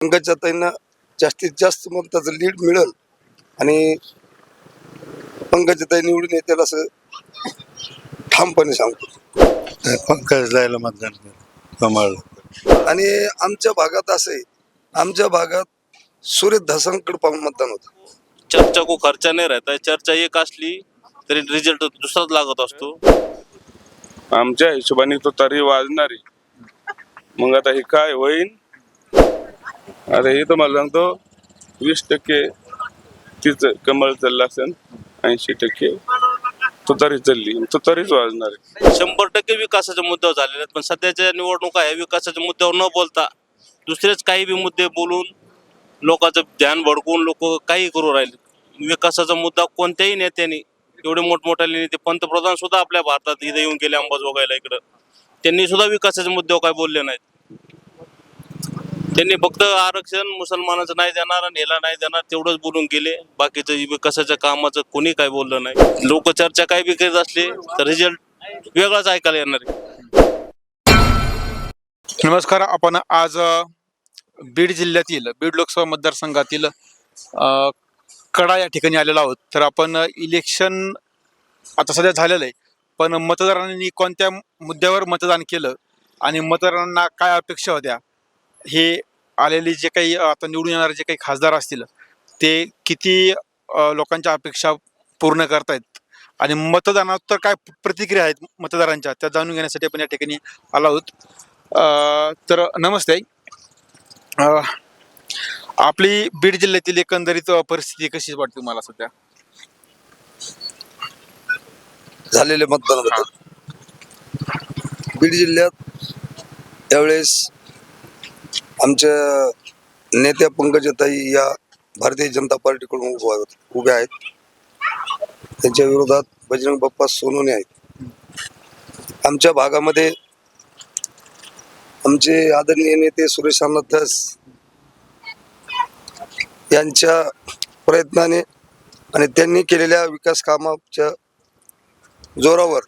पंकजाताईंना जास्तीत जास्त मताचं लीड मिळेल आणि पंकजाताई निवडून येतील असं ठामपणे सांगतो. पंकज जायला मतदान कमळ आणि आमच्या भागात असं आहे आमच्या भागात सूर्य धसांकडे पाहून मतदान होतं. चर्चा को खर्चा नाही राहता. चर्चा एक असली तरी रिझल्ट दुसराच लागत असतो. आमच्या हिशोबाने तो तरी वाजणार आहे. मग आता हे काय होईल आता हे तुम्हाला सांगतो वीस टक्के तिचं कमळ चाललं असेल ऐंशी टक्के तुतारी चालली. तुतारीच तरीच वाजणार आहे. शंभर टक्के विकासाच्या मुद्द्यावर झालेले आहेत पण सध्याच्या निवडणुका या विकासाच्या मुद्द्यावर न बोलता दुसरेच काही बी मुद्दे बोलून लोकांचं ध्यान भडकून लोक काही करू राहिले. विकासाचा मुद्दा कोणत्याही नेत्याने एवढे मोठमोठ्याले नेते पंतप्रधान सुद्धा आपल्या भारतात इथे येऊन गेले अंबाजोगाईला इकडं. त्यांनी सुद्धा विकासाच्या मुद्द्यावर काय बोलले नाहीत. त्यांनी फक्त आरक्षण मुसलमानाचं नाही देणार आणि ह्याला नाही देणार तेवढंच बोलून गेले. बाकीचं विकासाच्या कामाचं कोणी काय बोललं नाही. लोक चर्चा काय बी करीत असले तर रिझल्ट वेगळाच ऐकायला येणार आहे. नमस्कार आपण आज बीड जिल्ह्यातील बीड लोकसभा मतदारसंघातील कडा या ठिकाणी आलेलो आहोत. तर आपण इलेक्शन आता सध्या झालेलं आहे. पण मतदारांनी कोणत्या मुद्द्यावर मतदान केलं आणि मतदारांना काय अपेक्षा होत्या? हे आलेले जे काही आता निवडून येणारे जे काही खासदार असतील ते किती लोकांच्या अपेक्षा पूर्ण करतायत? आणि मतदानात तर काय प्रतिक्रिया आहेत मतदारांच्या? त्या जाणून घेण्यासाठी आपण या ठिकाणी आलो आहोत. अ, तर नमस्ते अ, आपली बीड जिल्ह्यातील एकंदरीत परिस्थिती कशी वाटते तुम्हाला सध्या? झालेले मतदानाबद्दल बीड जिल्ह्यात यावेळेस आमच्या नेत्या पंकजाताई या भारतीय जनता पार्टीकडून उभ्या उभ्या आहेत. त्यांच्या विरोधात बजरंग बाप्पा सोनवणे आहेत. आमच्या भागामध्ये आमचे आदरणीय नेते सुरेश अण्णा यांच्या प्रयत्नाने आणि त्यांनी केलेल्या विकास कामाच्या जोरावर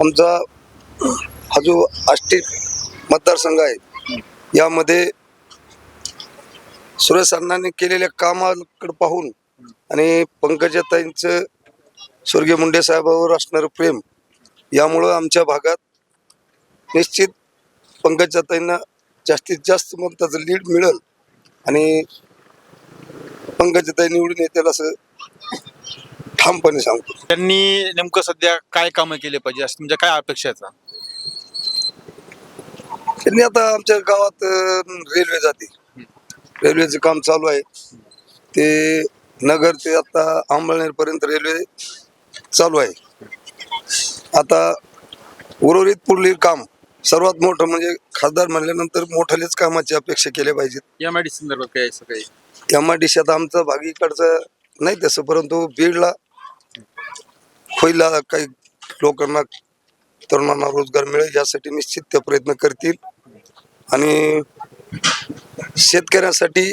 आमचा हा जो आष्टी मतदारसंघ आहे यामध्ये सुरेश अण्णांनी केलेल्या कामाकडे पाहून आणि पंकजाताईंचं स्वर्गीय मुंडे साहेबावर असणारं प्रेम यामुळं आमच्या भागात निश्चित पंकजाताईंना जास्तीत जास्त मताचं लीड मिळेल आणि पंकजाताई निवडून येतील असं ठामपणे सांगतो. त्यांनी नेमकं सध्या काय कामं केले पाहिजे असं तुमच्या काय अपेक्षा आहेत? त्यांनी आता आमच्या गावात रेल्वे जाते. रेल्वेचं काम चालू आहे. ते नगर ते आता अंबळनेर पर्यंत रेल्वे चालू आहे. आता उर्वरित पुढील काम सर्वात मोठं म्हणजे खासदार म्हणल्यानंतर मोठालेच कामाची अपेक्षा केल्या पाहिजेत. एम आय डी संदर्भात काय असं काही? एम आय डी आता आमचा भाग इकडचं नाही तसं परंतु बीडला होईला काही लोकांना तरुणांना रोजगार मिळेल यासाठी निश्चित ते प्रयत्न करतील. आणि शेतकऱ्यांसाठी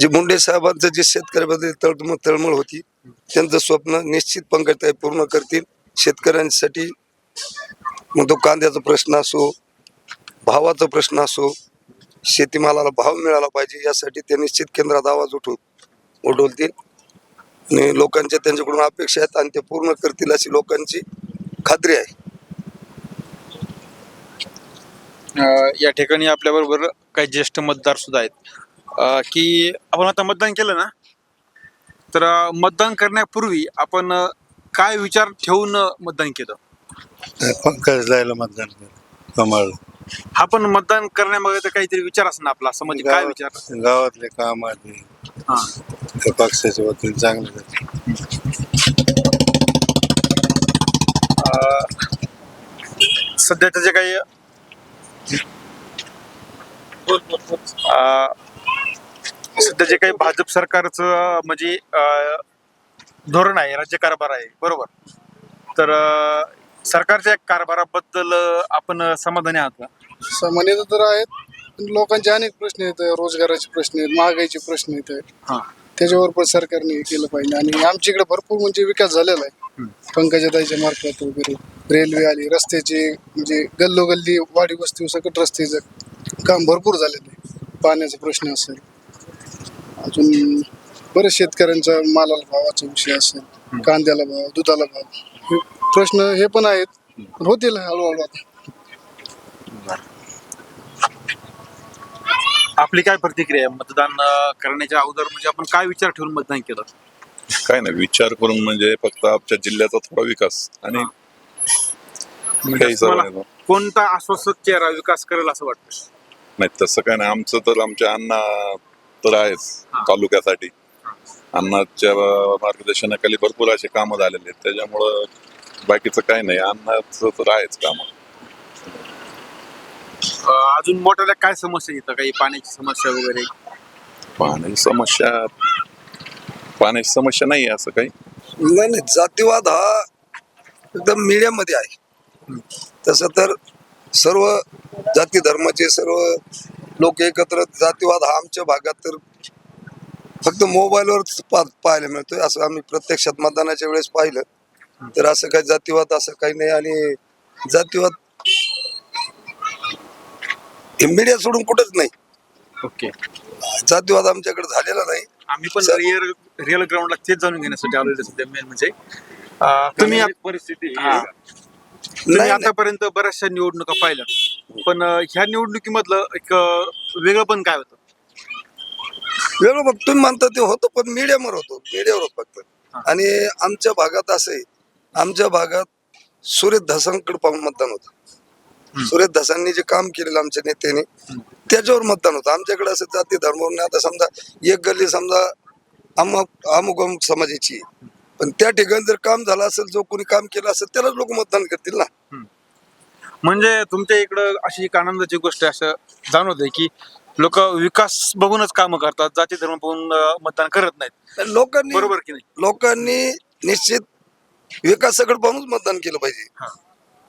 जे मुंडे साहेबांचं जे शेतकऱ्याबद्दल तळमळ तळमळ होती त्यांचं स्वप्न निश्चित पंकजताई पूर्ण करतील. शेतकऱ्यांसाठी मग तो कांद्याचा प्रश्न असो भावाचा प्रश्न असो शेतीमालाला भाव मिळाला पाहिजे यासाठी ते निश्चित केंद्रात आवाज उठव उठवतील. आणि लोकांच्या त्यांच्याकडून अपेक्षा आहेत आणि ते पूर्ण करतील अशी लोकांची खात्री आहे अ, या ठिकाणी आपल्याबरोबर काही ज्येष्ठ मतदार सुद्धा आहेत. की आपण आता मतदान केलं ना? तर मतदान करण्यापूर्वी आपण काय विचार ठेवून मतदान केलं? पंकज जायला मतदान केलं कमळ. हा पण मतदान करण्यामागे तर काहीतरी विचार असणार आपला असं म्हणजे काय विचार? गावात- गावातले काम आले हा. पक्षाच्या वतीने चांगले. सध्याचं जे काही सध्या जे काही भाजप सरकारचं म्हणजे धोरण आहे राज्यकारभार आहे बरोबर? तर सरकारच्या कारभाराबद्दल आपण समाधानी आहात का? सामान्य तर आहेत पण लोकांचे अनेक प्रश्न आहेत रोजगाराचे प्रश्न आहेत महागाईचे प्रश्न आहेत. हा. त्याच्यावर पण सरकारने हे केलं पाहिजे आणि आमच्या इकडे भरपूर म्हणजे विकास झालेला आहे. पंकजाताईच्या मार्फत वगैरे रेल्वे आली रस्त्याचे म्हणजे गल्लोगल्ली वाडी वस्ती सकट रस्त्याचं काम भरपूर झालेलं आहे. पाण्याचा प्रश्न असेल अजून बरेच शेतकऱ्यांचा मालाला भावाचा विषय असेल कांद्याला भाव दुधाला भाव हे प्रश्न हे पण आहेत पण होतील हळूहळू आता. आपली काय प्रतिक्रिया आहे? मतदान करण्याच्या अगोदर म्हणजे आपण काय विचार ठेवून मतदान केलं? काय नाही विचार करून म्हणजे फक्त आमच्या जिल्ह्याचा थोडा विकास आणि म्हणजे काही तुम्हाला सर्व कोणता आश्वासक चेहरा विकास करेल असं वाटतं नाही तसं काय नाही. आमचं तर आमच्या अण्णा तर आहेच तालुक्यासाठी. अण्णाच्या मार्गदर्शनाखाली भरपूर असे कामं झालेले आहेत. त्याच्यामुळं बाकीचं काय नाही. अण्णाचं तर आहेच काम. अं, अजून मोठ्या काय समस्या येतं काही पाण्याची समस्या वगैरे? पाण्याची समस्या पाण्याची समस्या नाही आहे असं काही? नाही नाही. जातीवाद हा एकदम मीडियामध्ये आहे. तसं तर सर्व जाती धर्माचे सर्व लोक एकत्र जातीवाद हा आमच्या भागात तर फक्त मोबाईलवरच पा पाहायला मिळतोय. असं आम्ही प्रत्यक्षात मतदानाच्या वेळेस पाहिलं. तर असं काही जातीवाद असं काही नाही. आणि जातीवाद मीडिया सोडून कुठंच नाही. ओके. जातीवाद आमच्याकडे झालेला नाही. आम्ही पण रिअल रिअल ग्राउंडला तेच जाणून घेण्यासाठी आलो सध्या मेन म्हणजे. अं, तुम्ही आप- परिस्थिती हा. तुम्ही नाही, आतापर्यंत बऱ्याचशा निवडणुका पाहिल्या. पण अं, ह्या निवडणुकीमधलं एक अं, वेगळं पण काय होतं? वेगळं बघ तुम्ही म्हणता ते होतं पण मीडियावर होतो. मीडियावर फक्त. आणि आमच्या भागात असं आहे. आमच्या भागात सुरेश धसांकडे पाहून मतदान होतं. सुरेश धसांनी जे काम केलेलं आमच्या नेत्याने त्याच्यावर मतदान होतं. आमच्याकडे असं जाती धर्मावर नाही. आता समजा एक गल्ली समजा अमुक अमुक अमुक समाजाची. पण त्या ठिकाणी जर काम झालं असेल जो कोणी काम केलं असेल त्यालाच लोक मतदान करतील ना. म्हणजे तुमच्या इकडं अशी एक आनंदाची गोष्ट असं जाणवत आहे की लोक विकास बघूनच कामं करतात. जाती धर्म बघून अं, मतदान करत नाहीत. लोकांनी बरोबर की नाही? लोकांनी निश्चित विकासाकडे पाहूनच मतदान केलं पाहिजे.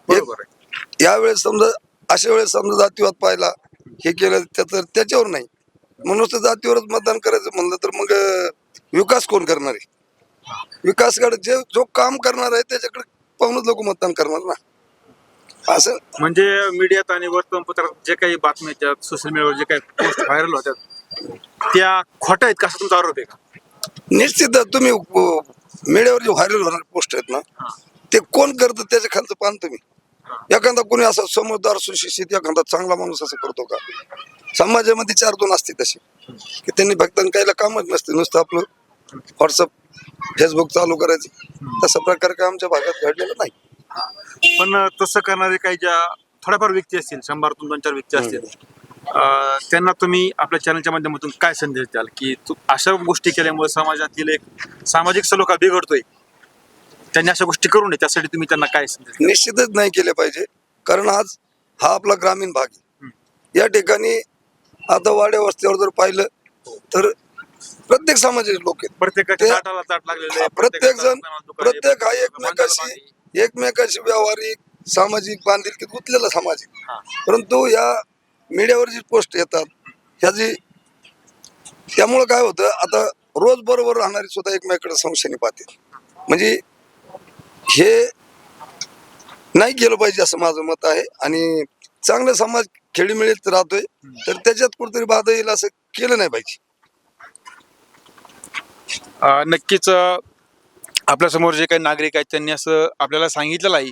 बरोबर आहे. यावेळेस समजा अशा वेळेस समजा जातीवाद पाहिला हे केलं त्या- तर त्याच्यावर नाही. म्हणून नुसतं जातीवरच मतदान करायचं म्हणलं तर मग विकास कोण करणार आहे? विकासकडे जे जो काम करणार आहे त्याच्याकडे पाहूनच लोक मतदान करणार ना. असं म्हणजे मीडियात आणि वर्तमानपत्रात जे काही बातम्या येतात सोशल मीडियावर जे काही पोस्ट व्हायरल होतात त्या खोट्या आहेत का? असं तुमचा आरोप आहे का? निश्चित तुम्ही मीडियावर जे व्हायरल होणारे पोस्ट आहेत ना ते कोण करतं त्याच्या खालचं पान तुम्ही. एखादा कोणी असा समजदार सुशिक्षित एखादा चांगला माणूस असं करतो का? समाजामध्ये चार दोन असते तसे. की त्यांनी फक्त काहीला कामच नसते. नुसतं आपलं व्हॉट्सअप फेसबुक चालू करायचं. तसा प्रकार काय आमच्या भागात घडलेला नाही. पण तसं करणारे काही ज्या थोड्याफार व्यक्ती असतील शंभरातून दोन चार व्यक्ती असतील त्यांना तुम्ही आपल्या चॅनलच्या माध्यमातून काय संदेश द्याल? की अशा गोष्टी केल्यामुळे समाजातील एक सामाजिक सलोखा बिघडतोय. त्यांनी अशा गोष्टी करू नये त्यासाठी तुम्ही त्यांना काय संदेश? निश्चितच नाही केले पाहिजे कारण आज हा आपला ग्रामीण भाग आहे या ठिकाणी आता वाड्या वस्त्यावर जर पाहिलं तर प्रत्येक समाजाचे लोक आहेत प्रत्येकाच्या ते- ताटाला ताट लागलेलं हा, आहे प्रत्येक जण प्रत्येकाचं दुकान आहे, प्रत्येक हा एकमेकाशी एकमेकाशी व्यावहारिक सामाजिक बांधिलकीत गुंतलेला समाज आहे. हा. परंतु या मीडियावर जी पोस्ट येतात ह्याची त्यामुळं काय होतं आता रोज बरोबर राहणारी सुद्धा एकमेकाकडे संशयाने पाहते म्हणजे हे नाही केलं पाहिजे असं माझं मत आहे. आणि चांगला समाज खेळीमेळीत राहतोय तर त्याच्यात कुठेतरी बाधा येईल असं केलं नाही पाहिजे. नक्कीच अं, आपल्यासमोर जे काही नागरिक आहेत त्यांनी असं आपल्याला सांगितलेलं आहे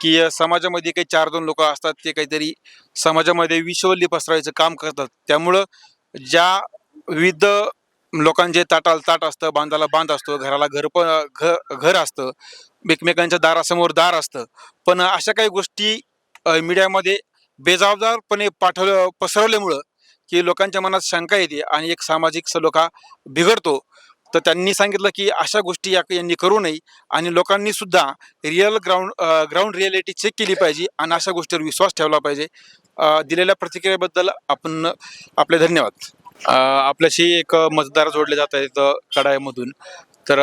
की समाजामध्ये काही चार दोन लोक असतात ते काहीतरी समाजामध्ये विषवल्ली पसरायचं काम करतात. त्यामुळं ज्या विविध लोकांचे ताटाला ताट असतं बांधाला बांध असतो घराला घर पण घर घर असतं एकमेकांच्या दारासमोर दार असतं. पण अशा काही गोष्टी मीडियामध्ये बेजबाबदारपणे पाठवलं पसरवल्यामुळं की लोकांच्या मनात शंका येते आणि एक सामाजिक सलोखा बिघडतो. तर त्यांनी सांगितलं की अशा गोष्टी या यांनी करू नये आणि लोकांनी सुद्धा real ground ground reality check केली पाहिजे आणि अशा गोष्टीवर विश्वास ठेवला पाहिजे. दिलेल्या प्रतिक्रियेबद्दल आपण आपले धन्यवाद. आपल्याशी एक मतदार जोडले जात आहेत कडायमधून तर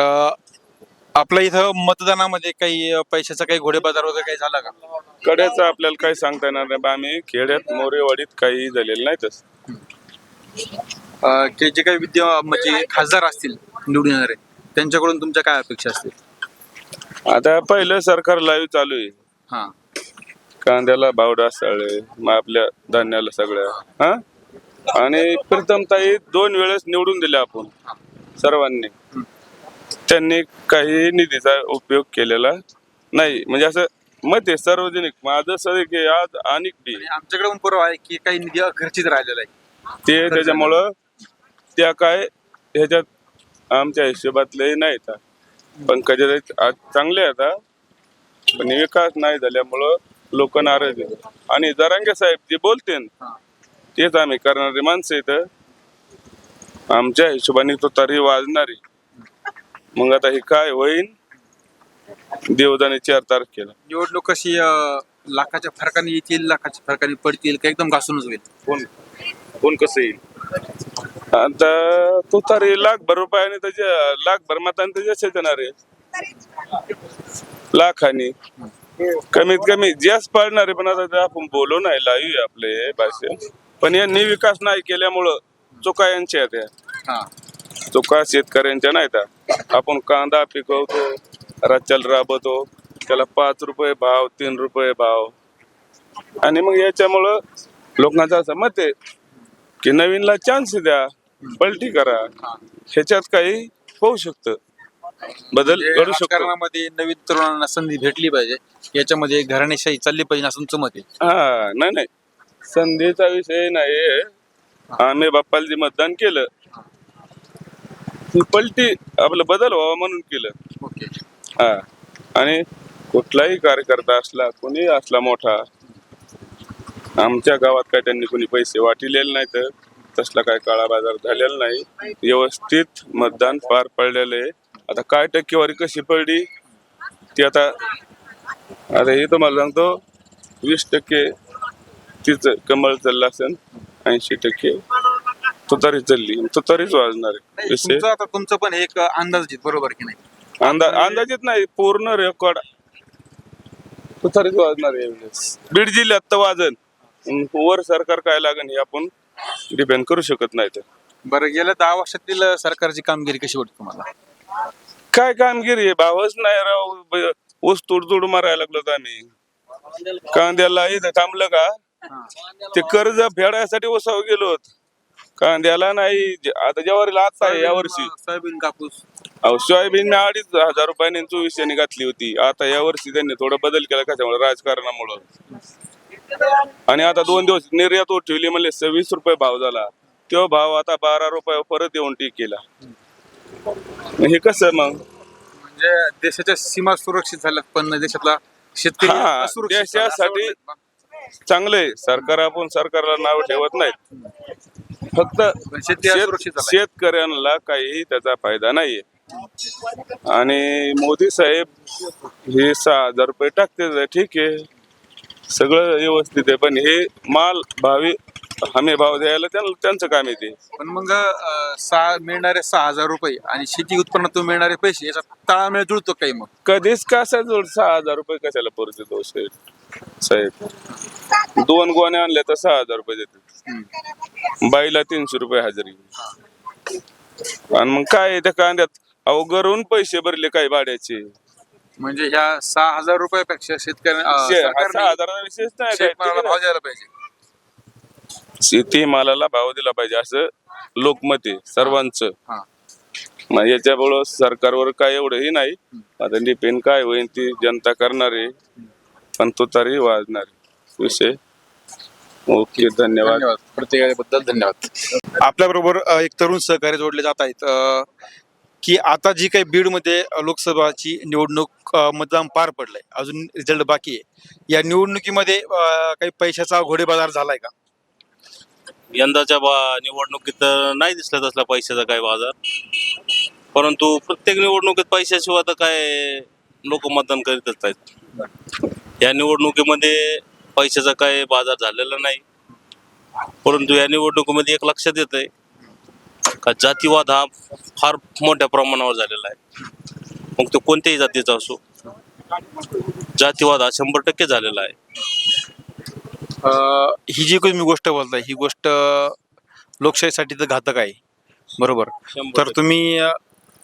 आपल्या इथं मतदानामध्ये काही पैशाचा काही घोडेबाजार वगैरे काही झाला का? कड्याचं आपल्याला काही सांगता येणार नाही बा आम्ही. खेड्यात मोरेवाडीत काही झालेलं नाही तसं. अ, ते जे काही विद्या म्हणजे खासदार असतील निवडून येणारे त्यांच्याकडून तुमच्या काय अपेक्षा असतील? आता पहिलं सरकार लाईव्ह चालू आहे. हां. कांद्याला भाव ढासळले मग आपल्या धान्याला सगळ्या. हा? आणि प्रीतमताई दोन वेळेस निवडून दिल्या आपण सर्वांनी. त्यांनी काही निधीचा उपयोग केलेला नाही. म्हणजे असं मत आहे सार्वजनिक. माझं आहे की आज अनेक बी. आणि आमच्याकडे पण पुरावा आहे की काही निधी घरचीच राहिलेला आहे. ते त्याच्यामुळं त्या काय ह्याच्यात आमच्या हिशोबातले नाहीत. पण कधी आज चांगले आता पण विकास नाही झाल्यामुळं लोक नाराज आहेत. आणि जरांगे साहेब जे बोलते. तेच आम्ही करणारे माणसं इथं आमच्या हिशोबाने तो तरी वाजणारी. मग आता हे काय होईल देवदाने चार तारखेला निवडणूक कशी अं, लाखाच्या फरकाने येतील लाखाच्या फरकाने पडतील का एकदम घासूनच होईल? कोण कोण कसं येईल? आता तो तरी लाखभर रुपयाने त्याच्या लाखभर मताने त्याच्याच येणार आहे. लाखानी. कमीत कमी जास्त पाळणारे पण आता ते आपण बोलू नाही लावू आपले भाषण. पण यांनी विकास नाही केल्यामुळं चुका यांच्या आहेत या. हा. चुका शेतकऱ्यांच्या नाहीत आपण कांदा पिकवतो राज्याला राबवतो त्याला पाच रुपये भाव तीन रुपये भाव. आणि मग याच्यामुळं लोकांचं असं मत आहे की नवीनला चान्स द्या पलटी करा. ह्याच्यात काही होऊ शकतं. बदल म्हणजे घडू शकतो. नवीन तरुणांना संधी भेटली पाहिजे. याच्यामध्ये घराणेशाही चालली पाहिजे असं तुमचं मत आहे? हा नाही नाही. संधीचा विषय नाही आम्ही बाप्पाला जे मतदान केलं ती पलटी आपलं बदल व्हावा म्हणून केलं. ओके. हा. आणि कुठलाही कार्यकर्ता असला कोणी असला मोठा आमच्या गावात काय त्यांनी कोणी पैसे वाटिलेले नाही तर तसला काय काळा बाजार झालेला नाही. व्यवस्थित मतदान पार पडलेलं आहे. आता काय टक्केवारी कशी पडली ती आता आता हे तुम्हाला सांगतो वीस टक्के तिचं कमळ चाललं असेल ऐंशी टक्के तुतारी चालली तुतारीच वाजणार आहे. विषय? तुमचं आता तुमचं पण एक अंदाज आहे, बरोबर की नाही? अंदाज अंदाजित नाही पूर्ण रेकॉर्ड. तुतारीच वाजणार आहे यावेळेस. बीड जिल्ह्यात तर वाजन. वर सरकार काय लागन हे आपण डिपेंड करू शकत नाही तर. बरं गेल्या दहा वर्षातील सरकारची कामगिरी कशी वाटते तुम्हाला? काय कामगिरी आहे? भावच नाही राव. ब- ऊस तुड तुड मारायला लागलो आम्ही. कांद्याला इथं थांबलं का? ते कर्ज फेडायसाठी उसाव गेलो होत. कांद्याला नाही. जे- आता ज्वारीला आता आहे या वर्षी सोयाबीन कापूस. अहो सोयाबीन मी अडीच हजार रुपयाने चोवीसशेने घातली होती. आता या वर्षी त्यांनी थोडा बदल केला कशामुळे? राजकारणामुळं. आणि आता दोन दिवस निर्यात वर ठेवली म्हणले सव्वीस रुपये भाव झाला. तो भाव आता बारा रुपये परत येऊन टीक केला हे कसं मग? म्हणजे देशाच्या सीमा सुरक्षित झाल्यात पण देशातला शेतकरी हा, असुरक्षित झाला. असं देशासाठी- वाटतंय. चांगलंय. सरकार आपण सरकारला नाव ठेवत नाहीत. फक्त शेत- झालाय. शेतकऱ्यांना काहीही त्याचा फायदा नाहीये. आणि मोदी साहेब हे सहा हजार रुपये टाकते ठीक आहे. सगळं व्यवस्थित आहे पण हे माल भावी हमी भाव द्यायला त्यांचं काम येते पण मग सहा मिळणारे सहा हजार रुपये आणि शेती उत्पन्नातून मिळणारे पैसे याचा ताळमेळ जुळतो काही मग? कधीच कसा जोड सहा हजार रुपये कशाला पुरते तो साहेब. दोन गोण्या आणल्या तर सहा हजार रुपये देतात बाईला तीनशे रुपये हजेरी. आणि मग काय त्या कांद्यात? अवघडून पैसे भरले काय भाड्याचे? म्हणजे ह्या सहा हजार रुपयापेक्षा शेतकरी अं, शे- हा सरकारने सहा हजाराचा विशेष नाही काय. शेतमालाला भाव द्यायला पाहिजे. शेती मालाला भाव दिला पाहिजे असं लोकमत आहे सर्वांचं. हा. मग याच्यामुळं सरकारवर काय एवढंही नाही. आता डिपेंड काय होईल ती जनता करणार. आहे पण तो तरी वाजणार. विषय. ओके धन्यवाद. धन्यवाद. प्रत्येकाबद्दल धन्यवाद. आपल्या बरोबर एक तरुण सहकारी जोडले जात आहेत. अं, की आता जी काही बीडमध्ये लोकसभाची निवडणूक अं, मतदान पार पडलंय. अजून रिझल्ट बाकी आहे. या निवडणुकीमध्ये अं, काही पैशाचा घोडेबाजार झालाय का? यंदाच्या बा निवडणुकीत तर नाही दिसला तसला पैशाचा काय बाजार. परंतु प्रत्येक निवडणुकीत पैशाशिवाय तर काय लोक मतदान करीतच आहेत या निवडणुकीमध्ये पैशाचा काय बाजार झालेला नाही. परंतु या निवडणुकीमध्ये एक लक्षात येत आहे का जातीवाद हा फार मोठ्या प्रमाणावर झालेला आहे. मग तो कोणत्याही जातीचा असो जातीवाद हा शंभर टक्के झालेला आहे. ही जी काही मी गोष्ट बोलताय ही गोष्ट लोकशाहीसाठी तर घातक आहे. बरोबर. तर. तुम्ही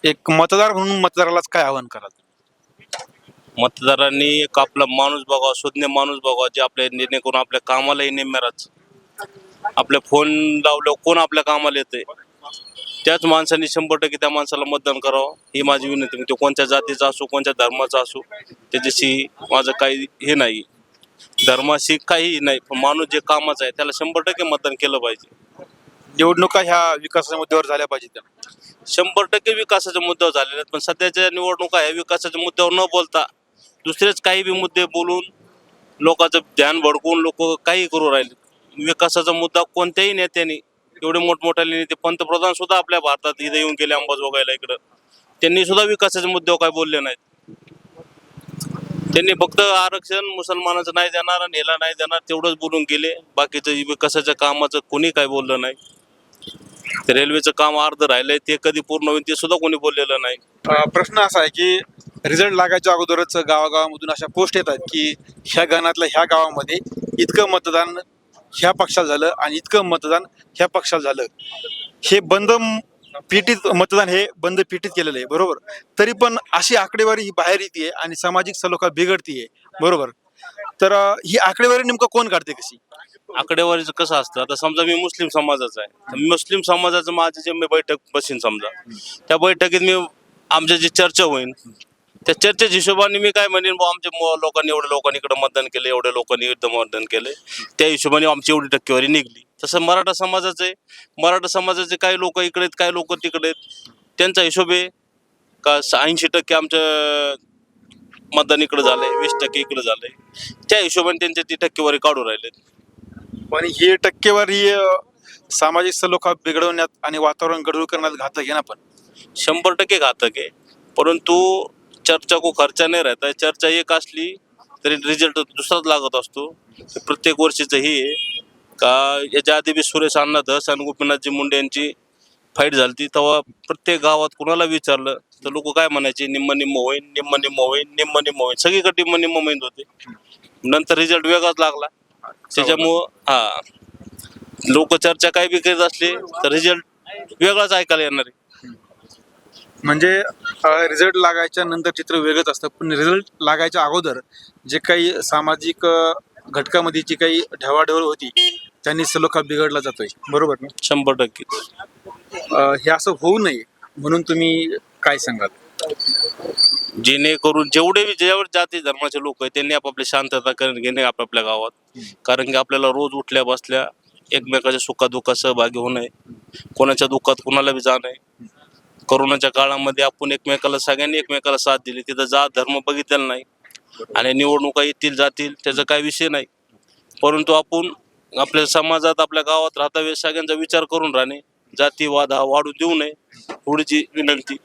एक मतदार म्हणून मतदारालाच काय आवाहन कराल? मतदारांनी एक आपला माणूस बघावा सुज्ञ माणूस बघावा जे आपल्या जेणेकरून आपल्या कामालाही नेम्याराच आपल्या फोन लावल्यावर कोण आपल्या कामाला येते त्याच माणसाने शंभर टक्के त्या माणसाला मतदान करावं. ही माझी विनंती म्हणजे तो कोणत्या जातीचा असो कोणत्या धर्माचा असो त्याच्याशी माझं काही हे नाही. धर्माशी काही नाही पण माणूस जे कामाचा आहे त्याला शंभर टक्के मतदान केलं पाहिजे. निवडणुका ह्या विकासाच्या मुद्द्यावर झाल्या पाहिजेत शंभर टक्के विकासाचे मुद्द्यावर झालेले आहेत पण सध्याच्या निवडणुका ह्या विकासाच्या मुद्द्यावर न बोलता दुसरेच काही बी मुद्दे बोलून लोकांचं ध्यान भडकून लोक काही करू राहिले. विकासाचा मुद्दा कोणत्याही नेत्यांनी एवढे मोठमोठ्याले नेते पंतप्रधान सुद्धा आपल्या भारतात इथे येऊन गेले अंबाजोगाईला इकडं. त्यांनी सुद्धा विकासाच्या मुद्द्यावर काय बोलले नाहीत. त्यांनी फक्त आरक्षण मुसलमानाचं नाही देणार आणि ह्याला नाही देणार तेवढंच बोलून गेले. बाकीचं विकासाच्या कामाचं कोणी काय बोललं नाही. रेल्वेचं काम अर्ध राहिलंय ते कधी पूर्ण होईल ते सुद्धा कोणी बोललेलं नाही. प्रश्न असा आहे की रिझल्ट लागायच्या अगोदरच गावागावामधून अशा पोस्ट येतात की ह्या गणातल्या ह्या गावामध्ये इतकं मतदान ह्या पक्षाला झालं आणि इतकं मतदान ह्या पक्षाला झालं. हे बंद म- मतदान हे बंद पीटीत केलेलं आहे बरोबर? तरी पण अशी आकडेवारी ही बाहेर येते आणि सामाजिक सलोखा बिघडतीये बरोबर? तर ही आकडेवारी नेमकं कोण काढते कशी? आकडेवारीचं कसं असतं? आता समजा मी मुस्लिम समाजाचा आहे. तर मुस्लिम समाजाचं माझं जे मी बैठक बसीन समजा त्या बैठकीत मी आमच्या जी चर्चा होईल त्या चर्चेच्या हिशोबाने मी काय म्हणेन बुवा आमच्या मु- लोकांनी एवढ्या लोकांनी इकडे मतदान केलं एवढ्या लोकांनी इथं मतदान केलं. त्या हिशोबाने आमची एवढी टक्केवारी निघली. तसं मराठा समाजाचं आहे. मराठा समाजाचे काही लोक इकडे आहेत काही लोक तिकडे आहेत. त्यांचा हिशोब आहे का ऐंशी टक्के आमचं मतदान इकडे झालंय वीस टक्के इकडे झालंय. त्या हिशोबाने त्यांच्या ती टक्केवारी काढून राहिलेत. पण ही टक्केवारी अं, सामाजिक सलोखा बिघडवण्यात आणि वातावरण गडबड करण्यात घातक आहे ना पण? शंभर टक्के घातक आहे. परंतु चर्चा को खर्चा नाही राहता चर्चा एक असली तरी रिझल्ट दुसराच लागत असतो. प्रत्येक वर्षीचं हे आहे. का याच्या आधी बी सुरेश अण्णा धस आणि गोपीनाथजी मुंडे यांची फाईट झाली तेव्हा प्रत्येक गावात कुणाला विचारलं तर लोक काय म्हणायचे निम्म निम्म होईन निम्म निम्म होईन निम्म निम्म होईन. सगळीकडे निम्म निम्म होईन होते. नंतर रिझल्ट वेगळाच लागला. त्याच्यामुळं हा. लोक चर्चा काय बी करीत असले तर रिझल्ट वेगळाच ऐकायला येणार आहे. म्हणजे रिझल्ट लागायच्या नंतर चित्र वेगळंच असतं. पण रिझल्ट लागायच्या अगोदर जे काही सामाजिक घटकामध्ये जी काही ढेवाढेवळ होती त्यांनी सलोखा बिघडला जातोय. बरोबर ना? शंभर टक्के. हे असं होऊ नये म्हणून तुम्ही काय सांगाल? जेणेकरून जेवढे जेवढे जाती धर्माचे लोक आहेत त्यांनी आपापली शांतता करून घेणे आपापल्या गावात. कारण की आपल्याला रोज उठल्या बसल्या एकमेकाच्या सुखादुखात सहभागी होणं आहे. कोणाच्या दुःखात कोणाला बी जाणं करोनाच्या काळामध्ये आपण एकमेकाला सगळ्यांनी एकमेकाला साथ दिली. तिथं जात धर्म बघितलेला नाही. आणि निवडणुका येतील जातील त्याचा काही विषय नाही. परंतु आपण आपल्या समाजात आपल्या गावात राहता वेळेस सगळ्यांचा विचार करून राहणे. जातीवाद हा वाढू देऊ नये थोडीची विनंती.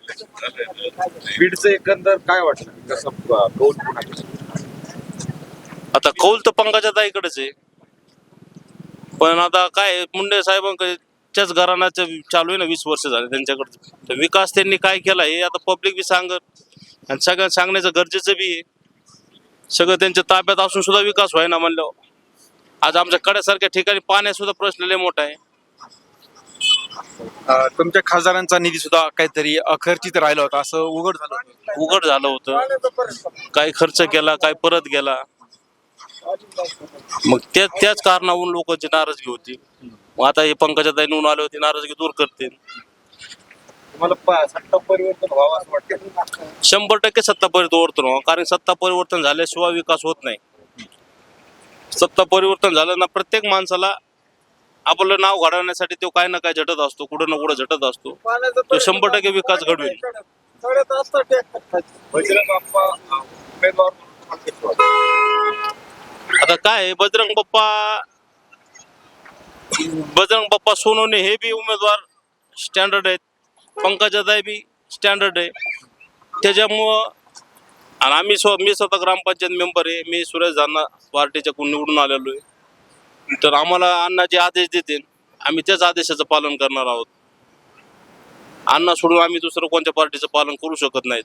बीडचं एकंदर काय कसं कौल आता कौल तर पंकजा ताईकडेच आहे. पण आता काय मुंडे साहेबांच्याच घराण्याचं चालू आहे ना वीस वर्ष झाले त्यांच्याकडे तर विकास त्यांनी काय केला हे आता पब्लिक बी सांगत आणि सगळ्यांना सांगण्याचं गरजेचं बी आहे. सगळं त्यांच्या ताब्यात असून सुद्धा विकास व्हायना म्हणलं आज आमच्या कड्यासारख्या ठिकाणी पाण्यात सुद्धा प्रश्न लय मोठा आहे. अं, तुमच्या खासदारांचा निधी सुद्धा काहीतरी अखर्चित राहिला होता असं उघड झालं होतं. उघड झालं होतं. काय खर्च केला काय परत गेला. मग त्या त्याच कारणावरून लोकांची नाराजगी होती. मग आता हे पंकजा ताई निवडून आले होते नाराजगी दूर करतील. तुम्हाला प- सत्ता परिवर्तन व्हावं असं वाटतं? शंभर टक्के सत्ता परिवर्तन व्हावं कारण सत्ता परिवर्तन झाल्याशिवाय विकास होत नाही. सत्ता परिवर्तन झालं ना प्रत्येक माणसाला आपलं नाव घडवण्यासाठी तो काय ना काय झटत असतो कुठं ना कुठं झटत असतो. तो शंभर टक्के विकास घडवेल. बजरंग बाप्पा अं, उमेदवार म्हणून तुम्हाला कसं वाटतं? आता काय आहे, बजरंग बाप्पा बजरंग बाप्पा सोनवणे हे बी उमेदवार स्टँडर्ड आहेत. पंकजाताई बी स्टँडर्ड आहे. त्याच्यामुळं आणि आम्ही स्व मी स्वतः ग्रामपंचायत मेंबर आहे. मी सुरेश धाना पार्टीच्या कोण निवडून आलेलो आहे. तर आम्हाला अण्णा जे आदेश देतील आम्ही त्याच आदेशाचं पालन करणार आहोत. अण्णा सोडून आम्ही दुसरं कोणत्या पार्टीचं पालन करू शकत नाहीत.